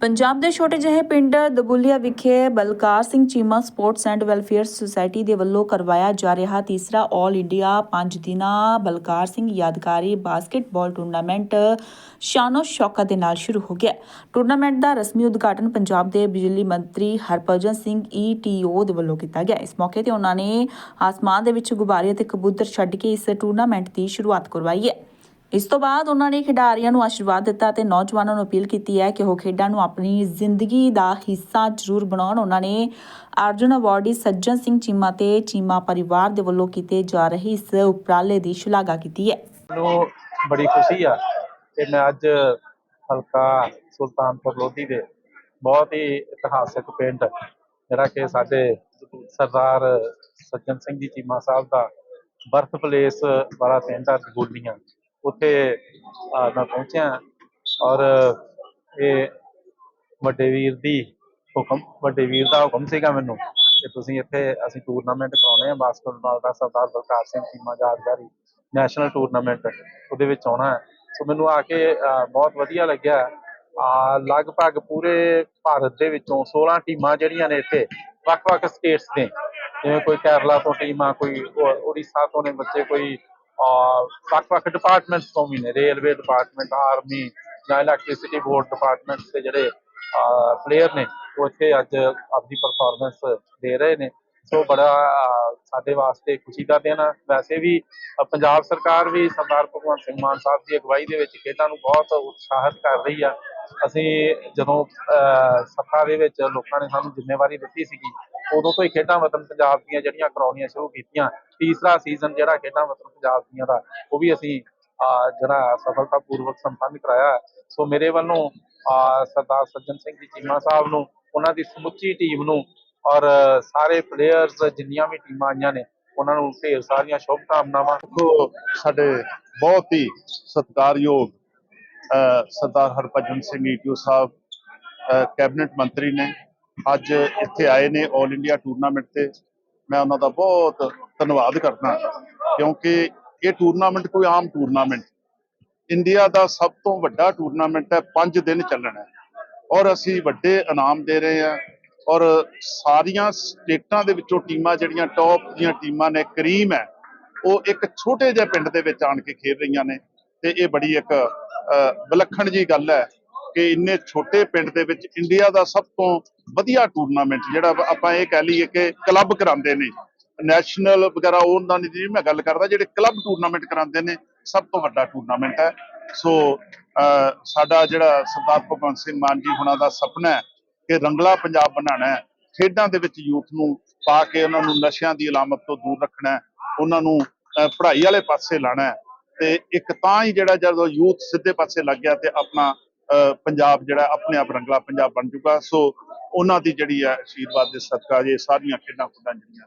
ਪੰਜਾਬ ਦੇ ਛੋਟੇ ਜਿਹੇ ਪਿੰਡ ਦਬੁਲੀਆ ਵਿਖੇ Balkar Singh Cheema sports and welfare society ਦੇ ਵੱਲੋਂ ਕਰਵਾਇਆ ਜਾ ਰਿਹਾ ਤੀਸਰਾ 올 ਇੰਡੀਆ 5 ਦਿਨਾ ਬਲਕਾਰ ਸਿੰਘ ਯਾਦਗਾਰੀ ਬਾਸਕਟਬਾਲ ਟੂਰਨਾਮੈਂਟ ਸ਼ਾਨੋ ਸ਼ੌਕਾ ਦੇ ਨਾਲ ਸ਼ੁਰੂ ਹੋ ਗਿਆ। ਟੂਰਨਾਮੈਂਟ ਦਾ ਰਸਮੀ ਉਦਘਾਟਨ ਪੰਜਾਬ ਦੇ ਬਿਜਲੀ ਮੰਤਰੀ ਹਰਭਜਨ ਸਿੰਘ ਈਟੀਓ ਦੇ ਵੱਲੋਂ ਕੀਤਾ ਗਿਆ। ਇਸ ਮੌਕੇ ਤੇ ਉਹਨਾਂ ਨੇ ਆਸਮਾਨ ਦੇ ਵਿੱਚ ਗੁਬਾਰੇ ਅਤੇ ਕਬੂਤਰ ਛੱਡ ਕੇ ਇਸ ਟੂਰਨਾਮੈਂਟ ਦੀ ਸ਼ੁਰੂਆਤ ਕਰਵਾਈ ਹੈ। ਇਸ ਤੋਂ ਬਾਅਦ ਉਹਨਾਂ ਨੇ ਖਿਡਾਰੀਆਂ ਨੂੰ ਆਸ਼ੀਰਵਾਦ ਦਿੱਤਾ ਤੇ ਨੌਜਵਾਨਾਂ ਨੂੰ ਅਪੀਲ ਕੀਤੀ ਹੈ ਕਿ ਉਹ ਖੇਡਾਂ ਨੂੰ ਆਪਣੀ ਜ਼ਿੰਦਗੀ ਦਾ ਹਿੱਸਾ ਜ਼ਰੂਰ ਬਣਾਉਣ। ਉਹਨਾਂ ਨੇ ਅਰਜੁਨ ਅਵਾਰਡੀ, ਸੱਜਣ ਸਿੰਘ ਚੀਮਾ ਤੇ ਚੀਮਾ ਪਰਿਵਾਰ ਦੇ ਵੱਲੋਂ ਕੀਤੇ ਜਾ ਰਹੇ ਇਸ ਉਪਰਾਲੇ ਦੀ ਸ਼ਲਾਘਾ ਕੀਤੀ ਹੈ। ਮੈਨੂੰ ਬੜੀ ਖੁਸ਼ੀ ਆ ਕਿ ਮੈਂ ਅੱਜ ਹਲਕਾ ਸੁਲਤਾਨਪੁਰ ਲੋਧੀ ਦੇ ਬਹੁਤ ਹੀ ਇਤਿਹਾਸਕ ਪਿੰਡ, ਜਿਹੜਾ ਕਿ ਸਾਡੇ ਸਰਦਾਰ ਸੱਜਣ ਸਿੰਘ ਜੀ ਚੀਮਾ ਸਾਹਿਬ ਦਾ ਬਰਥ ਪਲੇਸ ਵਾਲਾ ਪਿੰਡ ਆ ਦਗੋਲੀਆਂ ਉੱਥੇ ਮੈਂ ਪਹੁੰਚਿਆ ਔਰ ਇਹ ਵੱਡੇ ਵੀਰ ਦੀ ਹੁਕਮ ਵੱਡੇ ਵੀਰ ਦਾ ਹੁਕਮ ਸੀਗਾ ਮੈਨੂੰ ਕਿ ਤੁਸੀਂ ਇੱਥੇ ਅਸੀਂ ਟੂਰਨਾਮੈਂਟ ਕਰਾਉਣੇ ਆ ਬਾਸਕਟਬਾਲ ਦਾ ਸਰਦਾਰ ਬਲਕਾਰ ਸਿੰਘ ਚੀਮਾ ਯਾਦਗਾਰੀ ਨੈਸ਼ਨਲ ਟੂਰਨਾਮੈਂਟ ਉਹਦੇ ਵਿੱਚ ਆਉਣਾ ਸੋ ਮੈਨੂੰ ਆ ਕੇ ਅਹ, ਬਹੁਤ ਵਧੀਆ ਲੱਗਿਆ। ਆ ਲਗਭਗ ਪੂਰੇ ਭਾਰਤ ਦੇ ਵਿੱਚੋਂ 16 ਟੀਮਾਂ ਜਿਹੜੀਆਂ ਨੇ ਇੱਥੇ ਵੱਖ-ਵੱਖ ਸਟੇਟਸ ਦੇ ਜਿਵੇਂ ਕੋਈ ਕੇਰਲਾ ਤੋਂ ਟੀਮ ਆ ਕੋਈ ਉੜੀਸਾ ਤੋਂ ਨੇ ਬੱਚੇ ਕੋਈ ਵੱਖ-ਵੱਖ ਡਿਪਾਰਟਮੈਂਟਸ ਤੋਂ ਵੀ ਨੇ ਰੇਲਵੇ ਡਿਪਾਰਟਮੈਂਟ ਆਰਮੀ ਜਾਂ ਇਲੈਕਟ੍ਰਿਸਿਟੀ ਬੋਰਡ ਡਿਪਾਰਟਮੈਂਟਸ ਦੇ ਜਿਹੜੇ ਪਲੇਅਰ ਨੇ ਉਹ ਇੱਥੇ ਅੱਜ ਆਪਣੀ ਪਰਫਾਰਮੈਂਸ ਦੇ ਰਹੇ ਨੇ ਸੋ ਬੜਾ ਸਾਡੇ ਵਾਸਤੇ ਖੁਸ਼ੀ ਦਾ ਦਿਨ ਆ ਵੈਸੇ ਵੀ ਪੰਜਾਬ ਸਰਕਾਰ ਵੀ ਸਰਦਾਰ ਭਗਵੰਤ ਸਿੰਘ ਮਾਨ ਸਾਹਿਬ ਦੀ ਅਗਵਾਈ ਦੇ ਵਿੱਚ ਖੇਡਾਂ ਨੂੰ ਬਹੁਤ ਉਤਸ਼ਾਹਿਤ ਕਰ ਰਹੀ ਆ ਅਸੀਂ ਜਦੋਂ ਸੱਤਾ ਦੇ ਵਿੱਚ ਲੋਕਾਂ ਨੇ ਸਾਨੂੰ ਜ਼ਿੰਮੇਵਾਰੀ ਦਿੱਤੀ ਸੀਗੀ ਉਦੋਂ ਤੋਂ ਹੀ ਖੇਡਾਂ ਵਤਨ ਪੰਜਾਬ ਦੀਆਂ ਜਿਹੜੀਆਂ ਕਰਾਉਣੀਆਂ ਸ਼ੁਰੂ ਕੀਤੀਆਂ ਤੀਸਰਾ ਸੀਜ਼ਨ ਜਿਹੜਾ ਖੇਡਾਂ ਵਤਨ ਪੰਜਾਬ ਦੀਆਂ ਦਾ ਉਹ ਵੀ ਅਸੀਂ ਅਹ, ਜਿਹੜਾ ਸਫਲਤਾਪੂਰਵਕ ਸੰਪੰਨ ਕਰਾਇਆ। ਸੋ ਮੇਰੇ ਵੱਲੋਂ ਅਹ, ਸਰਦਾਰ ਸੱਜਣ ਸਿੰਘ ਜੀ ਚੀਮਾ ਸਾਹਿਬ ਨੂੰ ਉਹਨਾਂ ਦੀ ਸਮੁੱਚੀ ਟੀਮ ਨੂੰ ਔਰ ਸਾਰੇ ਪਲੇਅਰਸ ਜਿੰਨੀਆਂ ਵੀ ਟੀਮਾਂ ਆਈਆਂ ਨੇ ਉਹਨਾਂ ਨੂੰ ਢੇਰ ਸਾਰੀਆਂ ਸ਼ੁਭ ਕਾਮਨਾਵਾਂ ਸਾਡੇ ਬਹੁਤ ਹੀ ਸਤਿਕਾਰਯੋਗ ਅਹ ਸਰਦਾਰ ਹਰਭਜਨ ਸਿੰਘ ਈਟੂ ਸਾਹਿਬ ਕੈਬਨਿਟ ਮੰਤਰੀ ਨੇ ਅੱਜ ਇੱਥੇ ਆਏ ਨੇ 올 ਇੰਡੀਆ ਟੂਰਨਾਮੈਂਟ ਤੇ। ਮੈਂ ਉਹਨਾਂ ਦਾ ਬਹੁਤ ਧੰਨਵਾਦ ਕਰਦਾ ਕਿਉਂਕਿ ਇਹ ਟੂਰਨਾਮੈਂਟ ਕੋਈ ਆਮ ਟੂਰਨਾਮੈਂਟ ਇੰਡੀਆ ਦਾ ਸਭ ਤੋਂ ਵੱਡਾ ਟੂਰਨਾਮੈਂਟ ਹੈ 5 ਦਿਨ ਚੱਲਣਾ ਹੈ। ਔਰ ਅਸੀਂ ਵੱਡੇ ਇਨਾਮ ਦੇ ਰਹੇ ਹਾਂ, ਔਰ ਸਾਰੀਆਂ ਸਟੇਟਾਂ ਦੇ ਵਿੱਚੋਂ ਟੀਮਾਂ ਜਿਹੜੀਆਂ ਟੌਪ ਦੀਆਂ ਟੀਮਾਂ ਨੇ, ਕਰੀਮ ਹੈ, ਉਹ ਇੱਕ ਛੋਟੇ ਜਿਹੇ ਪਿੰਡ ਦੇ ਵਿੱਚ ਆਣ ਕੇ ਖੇਡ ਰਹੀਆਂ ਨੇ। ਤੇ ਇਹ ਬੜੀ ਇੱਕ ਵਿਲੱਖਣ ਜੀ ਗੱਲ ਹੈ ਕਿ ਇੰਨੇ ਛੋਟੇ ਪਿੰਡ ਦੇ ਵਿੱਚ ਇੰਡੀਆ ਦਾ ਸਭ ਤੋਂ ਵਧੀਆ ਟੂਰਨਾਮੈਂਟ ਜਿਹੜਾ ਆਪਾਂ ਇਹ ਕਹਿ ਲਈਏ ਕਿ ਕਲੱਬ ਕਰਾਉਂਦੇ ਨੇ। ਨੈਸ਼ਨਲ ਵਗੈਰਾ ਉਹਨਾਂ ਦੀ ਜਿਹੜੀ ਮੈਂ ਗੱਲ ਕਰਦਾ ਜਿਹੜੇ ਕਲੱਬ ਟੂਰਨਾਮੈਂਟ ਕਰਾਉਂਦੇ ਨੇ ਸਭ ਤੋਂ ਵੱਡਾ ਟੂਰਨਾਮੈਂਟ ਹੈ। ਸੋ ਅਹ, ਸਾਡਾ ਜਿਹੜਾ ਸਰਦਾਰ ਭਗਵੰਤ ਸਿੰਘ ਮਾਨ ਜੀ ਹੁਣਾਂ ਦਾ ਸੁਪਨਾ ਹੈ ਕਿ ਰੰਗਲਾ ਪੰਜਾਬ ਬਣਾਉਣਾ ਹੈ। ਖੇਡਾਂ ਦੇ ਵਿੱਚ ਯੂਥ ਨੂੰ ਪਾ ਕੇ ਉਹਨਾਂ ਨੂੰ ਨਸ਼ਿਆਂ ਦੀ ਅਲਾਮਤ ਤੋਂ ਦੂਰ ਰੱਖਣਾ ਹੈ। ਉਹਨਾਂ ਨੂੰ ਪੜ੍ਹਾਈ ਵਾਲੇ ਪਾਸੇ ਲਾਣਾ ਹੈ। ਤੇ ਇੱਕ ਤਾਂ ਹੀ ਜਿਹੜਾ ਜਦੋਂ ਯੂਥ ਸਿੱਧੇ ਪਾਸੇ ਲੱਗ ਗਿਆ ਤੇ ਆਪਣਾ ਪੰਜਾਬ ਜਿਹੜਾ ਆਪਣੇ ਆਪ ਰੰਗਲਾ ਪੰਜਾਬ ਬਣ ਜਾਊਗਾ ਸੋ, ਉਹਨਾਂ ਦੀ ਜਿਹੜੀ ਹੈ ਆਸ਼ੀਰਵਾਦ ਦੇ ਸਦਕਾ ਇਹ ਸਾਰੀਆਂ ਖੇਡਾਂ ਖੁੱਡਾਂ ਜਿਹੜੀਆਂ